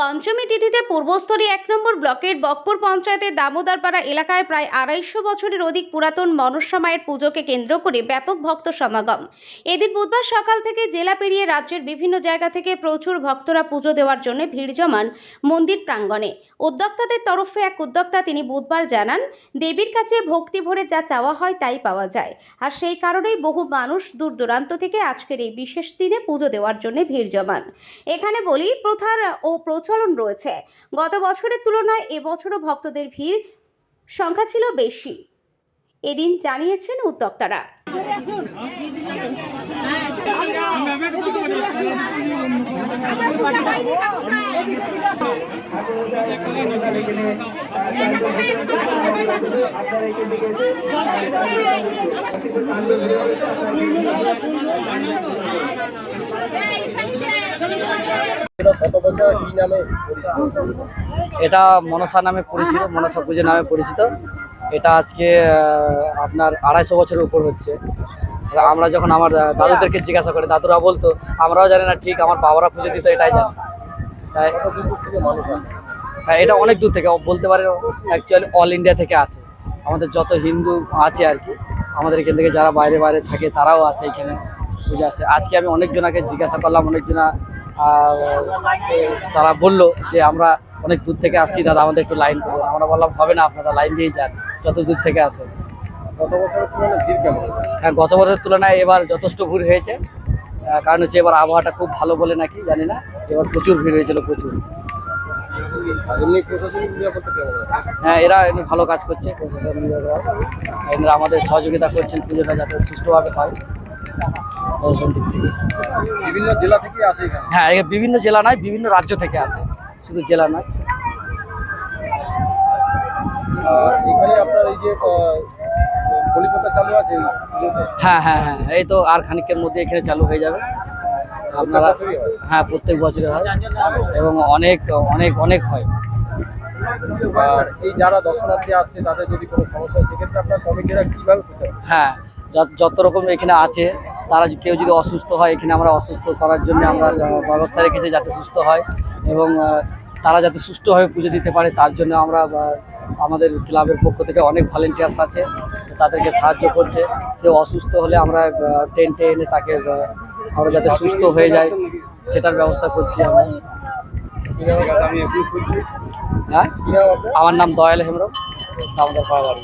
পঞ্চমী তিথিতে পূর্বস্থলী এক নম্বর ব্লকের বকপুর পঞ্চায়েতের দামোদরপাড়া এলাকায় প্রায় আড়াইশো বছরের অধিক পুরাতন মনসা মায়ের পুজোকে কেন্দ্র করে ব্যাপক ভক্ত সমাগম। এদিন বুধবার সকাল থেকে জেলা পেরিয়ে রাজ্যের বিভিন্ন জায়গা থেকে প্রচুর ভক্তরা পুজো দেওয়ার জন্য ভিড় জমান মন্দির প্রাঙ্গণে। উদ্যোক্তাদের তরফে এক উদ্যোক্তা তিনি বুধবার জানান, দেবীর কাছে ভক্তি ভরে যা চাওয়া হয় তাই পাওয়া যায়। আর সেই কারণেই বহু মানুষ দূর দূরান্ত থেকে আজকের এই বিশেষ দিনে পুজো দেওয়ার জন্য ভিড় জমান। এখানে বলি, প্রথার ও প্রচলন রয়েছে। গত বছরের তুলনায় এবছরও ভক্তদের ভিড় সংখ্যা ছিল বেশি। এদিন জানিয়েছেন উদ্যোক্তারা। এটা মনসা নামে পরিচিত মনসা পুজো নামে পরিচিত। এটা আজকে আপনার আড়াইশো বছরের উপর হচ্ছে। আমরা যখন আমার দাদুদেরকে জিজ্ঞাসা করি দাদুরা বলতো? আমরাও জানি না ঠিক আমার বাবারা পুজো দিত এটাই জানি। হ্যাঁ, এটা অনেক দূর থেকে বলতে পারে অ্যাকচুয়ালি অল ইন্ডিয়া থেকে আসে। আমাদের যত হিন্দু আছে আর কি আমাদের এখান থেকে যারা বাইরে বাইরে থাকে তারাও আসে এখানে। পুজো আসে। আজকে আমি অনেকজনাকে জিজ্ঞাসা করলাম অনেকজনা তারা বলল যে আমরা অনেক দূর থেকে আসছি দাদা আমাদের একটু লাইন করুন আমরা বললাম হবে না আপনারা লাইন দিয়ে যান যত দূর থেকে আসে গত বছরের তুলনায় ভিড় কেমন হ্যাঁ গত বছরের তুলনায় এবার যথেষ্ট ভিড় হয়েছে। কারণ হচ্ছে এবার আবহাওয়াটা খুব ভালো বলে নাকি জানি না। এবার প্রচুর ভিড় হয়েছিল প্রচুর। আছে? হ্যাঁ এরা এমনি ভালো কাজ করছে প্রশাসন। এনারা আমাদের সহযোগিতা করছেন পুজোটা যাতে সুষ্ঠুভাবে হয়। প্রশাসন দিক থেকে। বিভিন্ন জেলা থেকে আসে হ্যাঁ বিভিন্ন জেলা নয় বিভিন্ন রাজ্য থেকে আসে। শুধু জেলা নয়। এখানে আপনার এই যে কলিকতা চালু আছে হ্যাঁ হ্যাঁ হ্যাঁ এই তো আর খানিকের মধ্যে এখানে চালু হয়ে যাবে। আপনারা হ্যাঁ? প্রত্যেক বছরে হয় এবং অনেক অনেক অনেক হয়। আর এই যারা দর্শনার্থী আসছে তাদের যদি কোনো সমস্যা হয় সেক্ষেত্রে আপনার কমিটিরা কীভাবে হ্যাঁ যত রকম এখানে আছে তারা কেউ যদি অসুস্থ হয়, এখানে আমরা অসুস্থ করার জন্য আমরা ব্যবস্থা রেখেছি যাতে সুস্থ হয় এবং তারা যাতে সুষ্ঠুভাবে পুজো দিতে পারে, তার জন্য আমরা আমাদের ক্লাবের পক্ষ থেকে অনেক ভলেন্টিয়ার্স আছে, তাদেরকে সাহায্য করছে। কেউ অসুস্থ হলে আমরা টেন্টে এনে তাকে আমরা যাতে সুস্থ হয়ে যায় সেটার ব্যবস্থা করছি আমরা। আমি হ্যাঁ? আমার নাম দয়াল হেমরম আমাদের পাড়া বাড়ি